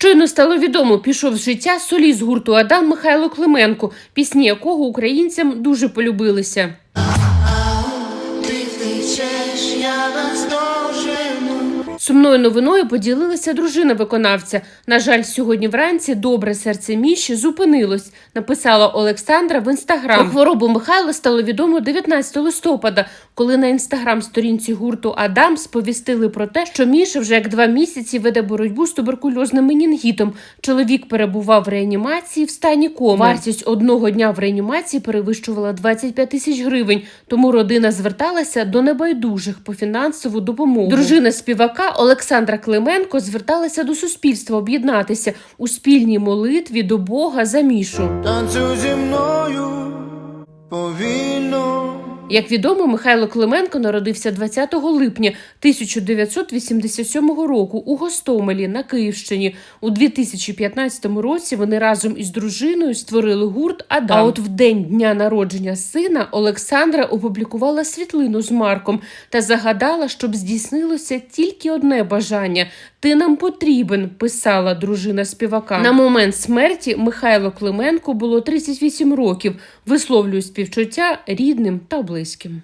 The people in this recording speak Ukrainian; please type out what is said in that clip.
Щойно стало відомо, пішов з життя соліст гурту Адам Михайло Клименко, пісні якого українцям дуже полюбилися. Ти втечеш, я. Сумною новиною поділилася дружина виконавця. На жаль, сьогодні вранці добре серце Міші зупинилось, написала Олександра в інстаграм. Про хворобу Михайла стало відомо 19 листопада, коли на інстаграм-сторінці гурту Адам сповістили про те, що Міша вже як два місяці веде боротьбу з туберкульозним менінгітом. Чоловік перебував в реанімації в стані коми. Вартість одного дня в реанімації перевищувала 25 тисяч гривень. Тому родина зверталася до небайдужих по фінансову допомогу. Дружина співака Олександра Клименко зверталася до суспільства об'єднатися у спільній молитві до Бога за Мішу. Танцюй зі мною. Як відомо, Михайло Клименко народився 20 липня 1987 року у Гостомелі на Київщині. У 2015 році вони разом із дружиною створили гурт Адам. А от в день дня народження сина Олександра опублікувала світлину з Марком та загадала, щоб здійснилося тільки одне бажання. Ти нам потрібен, писала дружина співака. На момент смерті Михайло Клименко було 38 років. Висловлює співчуття рідним та близьким.